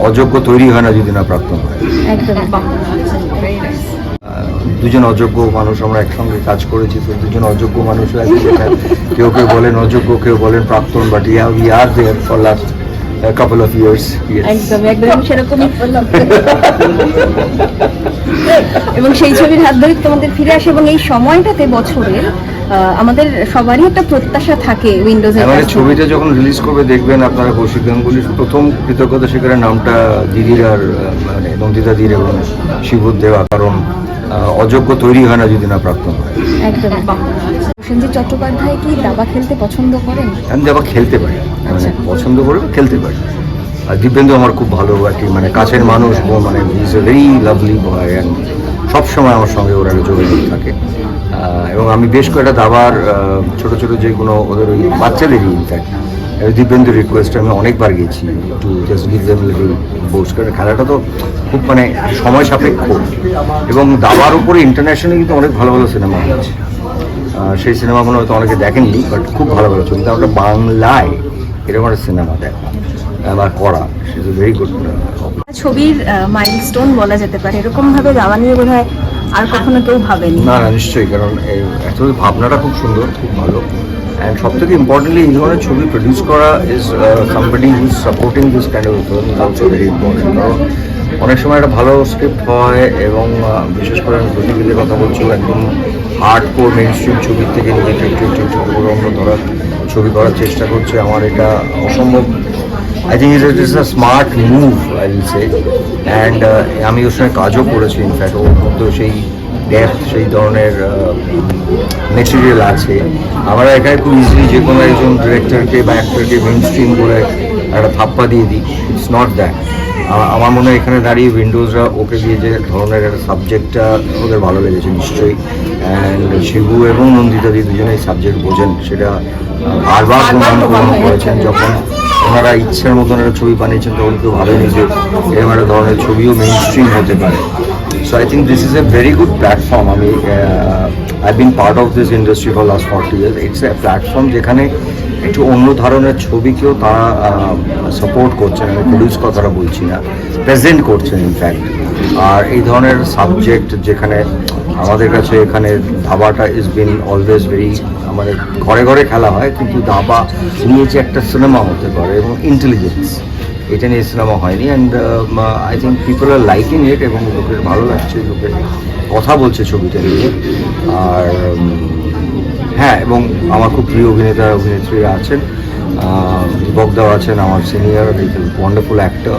অযোগ্য তৈরি হয় না যদি না প্রাক্তন হয়। দুজন অযোগ্য মানুষ আমরা একসঙ্গে কাজ করেছি তো দুজন অযোগ্য মানুষ আছে কেউ কেউ বলেন অযোগ্য কেউ বলেন প্রাক্তন but yeah we are there for last couple of years একদম একদম সেরকমই এবং সেই ছবির হাত ধরে তোমাদের ফিরে আসে এবং এই সময়টাতে বছরের আমাদের সবারই একটা প্রত্যাশা থাকে উইন্ডোজের মানে কাছে। ছবিটা যখন রিলিজ করবে দেখবেন আপনারা কৌশিক গাঙ্গুলির প্রথম কৃতজ্ঞতা স্বীকারের নামটা দিদির আর মানে নন্দিতা দির এবং শিবুর দেওয়া কারণ অযোগ্য তৈরি হয় না যদি না প্রাক্তন হয়। একদম। প্রসেনজিৎ চট্টোপাধ্যায় কি দাবা খেলতে পছন্দ করেন? আমি আবার খেলতে পারি। মানে পছন্দ করে খেলতে পারি। আর দিব্যেন্দু আমার খুব ভালো একটি মানে কাছের মানুষ মানে is a very lovely boy and সবসময় আমার সঙ্গে ওরা যোগাযোগ থাকে। এবং আমি বেশ কয়েকটা দাবার আহ, ছোট যে কোনো ওদের ওই বাচ্চাদেরই ইনফ্যাক্ট দিব্যেন্দু রিকোয়েস্ট আমি অনেকবার গেছি to just give them little Bose কারণ খেলাটা তো খুব মানে সময় সাপেক্ষ। এবং দাবার উপরে ইন্টারন্যাশনালি কিন্তু অনেক ভালো ভালো সিনেমা আহ, সেই সিনেমাগুলো হয়তো অনেকে দেখেননি বাট খুব ভালো ভালো ছবি। ওটা বাংলায় এরকম একটা সিনেমা দেখা বা করা সে ভেরি গুড ছবির মাইলস্টোন বলা যেতে পারে। এরকম ভাবে গাওয়া নিয়ে বোধ হয় আর কখনো কেউ ভাবেনি। না না নিশ্চয়ই কারণ অ্যাকচুয়ালি ভাবনাটা খুব সুন্দর খুব ভালো। অ্যান্ড সব থেকে ইম্পর্টেন্টলি এই ধরনের ছবি প্রডিউস করা is somebody whose supporting this kind of is very important কারণ অনেক সময় একটা ভালো স্ক্রিপ্ট হয় এবং বিশেষ করে আমি প্রতিবিদের কথা বলছি একদম হার্ড কোর মেন স্ট্রিম ছবির থেকে নিজেকে একটু একটু একটু করে অন্য ধরার ছবি করার চেষ্টা করছে। আমার এটা অসম্ভব I think it is a smart move I will say and আমি ওর সঙ্গে কাজও করেছি ইনফ্যাক্ট ওর মধ্যে সেই ডেপথ সেই ধরনের মেটেরিয়াল আছে। আমরা এখানে খুব ইজিলি যে কোনো একজন ডিরেক্টরকে বা অ্যাক্টরকে মেন স্ট্রিম করে একটা থাপ্পা দিয়ে দিই। ইটস নট দ্যাট আমার মনে হয় এখানে দাঁড়িয়ে উইন্ডোজরা ওকে দিয়ে যে ধরনের একটা সাবজেক্টটা ওদের ভালো লেগেছে নিশ্চয়ই। অ্যান্ড শিবু এবং নন্দিতা দি দুজনে এই সাবজেক্ট বোঝেন সেটা বারবার প্রমাণ প্রমাণ করেছেন। যখন ওনারা ইচ্ছার মতন একটা ছবি বানিয়েছেন তখন কেউ ভালো লেগেছে এরকম একটা ধরনের ছবিও মেইন স্ট্রিম হতে পারে। So I think this is a very good platform আমি I been part of this industry for last forty years it's a platform যেখানে একটু অন্য ধরনের ছবিকেও তারা সাপোর্ট করছেন আমি প্রডিউস কথাটা বলছি না প্রেজেন্ট করছেন ইনফ্যাক্ট আর এই ধরনের সাবজেক্ট যেখানে আমাদের কাছে এখানে ধাবাটা ইজ বিন অলওয়েজ ভেরি আমাদের ঘরে ঘরে খেলা হয়, কিন্তু দাবা নিয়ে একটা সিনেমা হতে পারে এবং ইন্টেলিজেন্স এটা নিয়ে সিনেমা হয়নি and I think people are liking it এবং লোকের ভালো লাগছে লোকের কথা বলছে ছবিটা নিয়ে। আর হ্যাঁ এবং আমার খুব প্রিয় অভিনেতা অভিনেত্রীরা আছেন আহ, দীপক দাও আছেন আমার সিনিয়র ওয়ান্ডারফুল অ্যাক্টর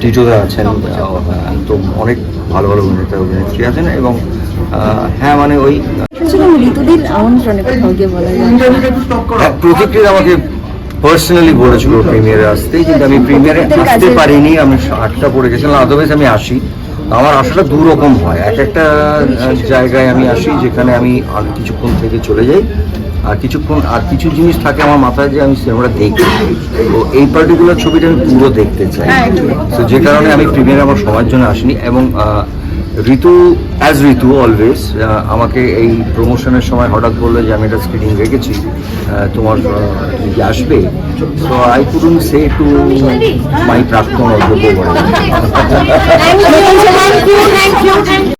টিটোদা আছেন। আছেন আহ, তো অনেক ভালো ভালো অভিনেতা অভিনেত্রী আছেন এবং হ্যাঁ মানে ওই হ্যাঁ, প্রতিক্রিয়া আমাকে পার্সোনালি বলেছিল প্রিমিয়ারে আসতে কিন্তু আমি প্রিমিয়ারে আসতে পারিনি আমি আটটা পড়ে গেছিলাম আদারওয়াইজ আমি আসি। আমার আসাটা দু রকম হয়। এক একটা জায়গায় আমি আসি যেখানে আমি আর কিছুক্ষণ থেকে চলে যাই। আর কিছুক্ষণ আর কিছু জিনিস থাকে আমার মাথায় যে আমি সিনেমাটা দেখি। তো এই পার্টিকুলার ছবিটা আমি পুরো দেখতে চাই। তো যে কারণে আমি প্রিমিয়ারে আমার সময়ের জন্য আসিনি এবং ঋতু অ্যাজ ঋতু অলওয়েজ আমাকে এই প্রমোশনের সময় হঠাৎ বলল যে আমি এটা স্ক্রিনিং রেখেছি তোমার কি আসবে? তো I couldn't say to my প্রাক্তন অযোগ্য